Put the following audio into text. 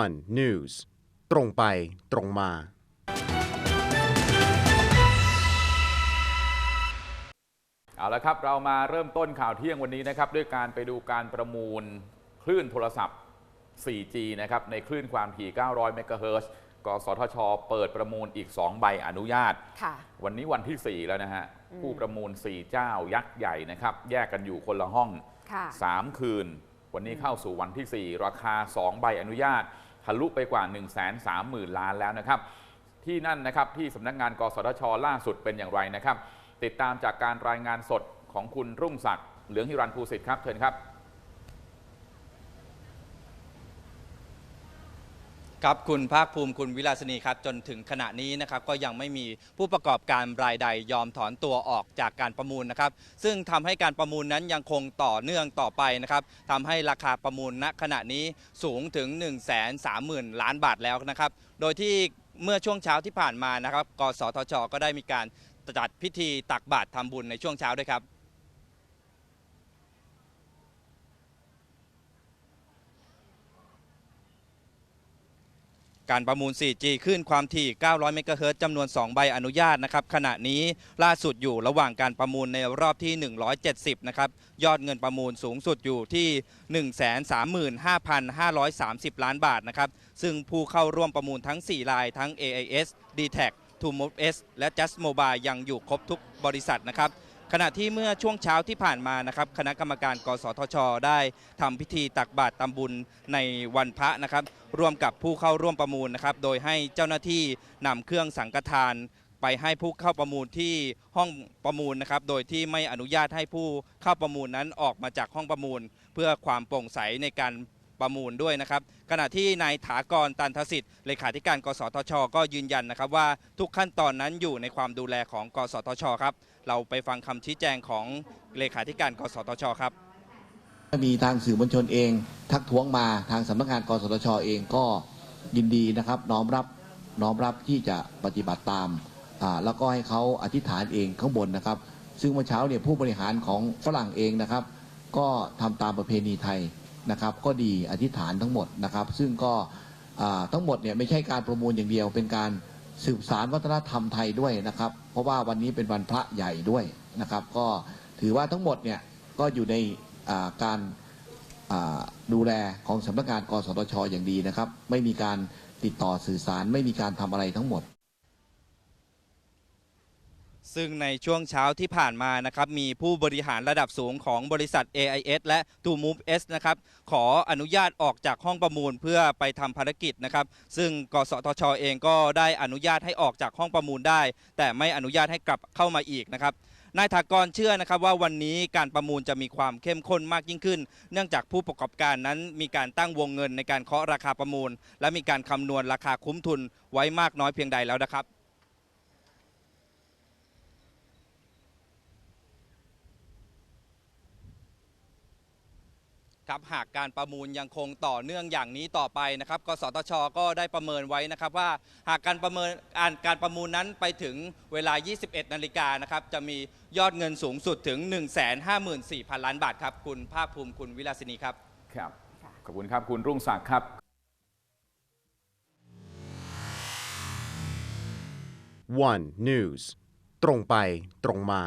one news ตรงไปตรงมา เอาละครับ เรามาเริ่มต้นข่าวเที่ยงวันนี้นะครับ ด้วยการไปดูการประมูลคลื่นโทรศัพท์ 4G นะครับ ในคลื่นความถี่ 900 เมกะเฮิรตซ์กสทช เปิดประมูลอีก 2 ใบอนุญาตค่ะวันนี้วันที่ 4 แล้วนะฮะ ผู้ประมูล 4 เจ้ายักษ์ใหญ่นะครับ แยกกันอยู่คนละห้องค่ะ3คืน วันนี้เข้าสู่วันที่ 4 ราคา 2 ใบอนุญาต ทะลุไปกว่า 1 3 0 0 0 0 ล้านแล้วนะครับ ที่นั่นนะครับที่สำนักงานกสทช ล่าสุดเป็นอย่างไรนะครับ ติดตามจากการรายงานสดของคุณรุ่งศักดิ์เหลืองฮิรันภูสิทธิ์ครับเชิญครับ ครับคุณภาคภูมิคุณวิลาสนีครับจนถึงขณะนี้นะครับก็ยังไม่มีผู้ประกอบการรายใดยอมถอนตัวออกจากการประมูลนะครับ ซึ่งทำให้การประมูลนั้นยังคงต่อเนื่องต่อไปนะครับทำให้ราคาประมูลณขณะนี้สูงถึง 1 3 0 0 0 0 ล้านบาทแล้วนะครับ โดยที่เมื่อช่วงเช้าที่ผ่านมานะครับ กสทช ก็ได้มีการจัดพิธีตักบาตรทำบุญในช่วงเช้าด้วยครับ การประมูล 4G ขึ้นความถี่ 900 เมกะเฮิรตซ์จำนวน 2 ใบอนุญาตนะครับขณะนี้ล่าสุดอยู่ระหว่างการประมูลในรอบที่ 170 นะครับยอดเงินประมูลสูงสุดอยู่ที่ 135,530 ล้านบาทนะครับซึ่งผู้เข้าร่วมประมูลทั้ง 4 รายทั้ง AIS d t a c t o m o v e S และ Just Mobile ยังอยู่ครบทุกบริษัทนะครับ ขณะที่เมื่อช่วงเช้าที่ผ่านมานะครับคณะกรรมการ กสทช ได้ทำพิธีตักบาตรตำบุญในวันพระนะครับร่วมกับผู้เข้าร่วมประมูลนะครับโดยให้เจ้าหน้าที่นำเครื่องสังฆทานไปให้ผู้เข้าประมูลที่ห้องประมูลนะครับ โดยที่ไม่อนุญาตให้ผู้เข้าประมูลนั้นออกมาจากห้องประมูล เพื่อความโปร่งใสในการประมูลด้วยนะครับ ขณะที่นายถากรตันทสิทธิ์เลขาธิการ กสทช ก็ยืนยันนะครับว่าทุกขั้นตอนนั้นอยู่ในความดูแลของ กสทช ครับ เราไปฟังคำชี้แจงของเลขาธิการกสทชครับ มีทางสื่อมวลชนเอง ทักท้วงมาทางสำนักงานกสทชเองก็ยินดีนะครับน้อมรับน้อมรับที่จะปฏิบัติตามแล้วก็ให้เขาอธิษฐานเองข้างบนนะครับ ซึ่งเมื่อเช้าเนี่ยผู้บริหารของฝรั่งเองนะครับ ก็ทำตามประเพณีไทยนะครับ ก็ดีอธิษฐานทั้งหมดนะครับ ซึ่งก็ทั้งหมดเนี่ยไม่ใช่การประมูลอย่างเดียวเป็นการ สืบสารวัฒนธรรมไทยด้วยนะครับ เพราะว่าวันนี้เป็นวันพระใหญ่ด้วยนะครับ ก็ถือว่าทั้งหมดเนี่ยก็อยู่ในาการาดูแลของสำนักงานกสทชอย่างดีนะครับ ไม่มีการติดต่อสื่อสารไม่มีการทำอะไรทั้งหมด ซึ่งในช่วงเช้าที่ผ่านมานะครับมีผู้บริหารระดับสูงของบริษัท AIS และ t o Move S นะครับขออนุญาตออกจากห้องประมูลเพื่อไปทำภารกิจนะครับ ซึ่งกสทชเองก็ได้อนุญาตให้ออกจากห้องประมูลได้ แต่ไม่อนุญาตให้กลับเข้ามาอีกนะครับนายถากรเชื่อนะครับว่าวันนี้การประมูลจะมีความเข้มข้นมากยิ่งขึ้น เนื่องจากผู้ประกอบการนั้นมีการตั้งวงเงินในการเคาะราคาประมูล และมีการคำนวณราคาคุ้มทุนไว้มากน้อยเพียงใดแล้วนะครับ ครับหากการประมูลยังคงต่อเนื่องอย่างนี้ต่อไปนะครับกสทช ก็ได้ประเมินไว้นะครับว่าหากการประเมินการการประมูลนั้นไปถึงเวลา 21 นาฬิกานะครับจะมียอดเงินสูงสุดถึง 154,000 ล้านบาทครับคุณภาคภูมิคุณวิลาสินีครับครับขอบคุณครับคุณรุ่งศักดิ์ครับ one news ตรงไปตรงมา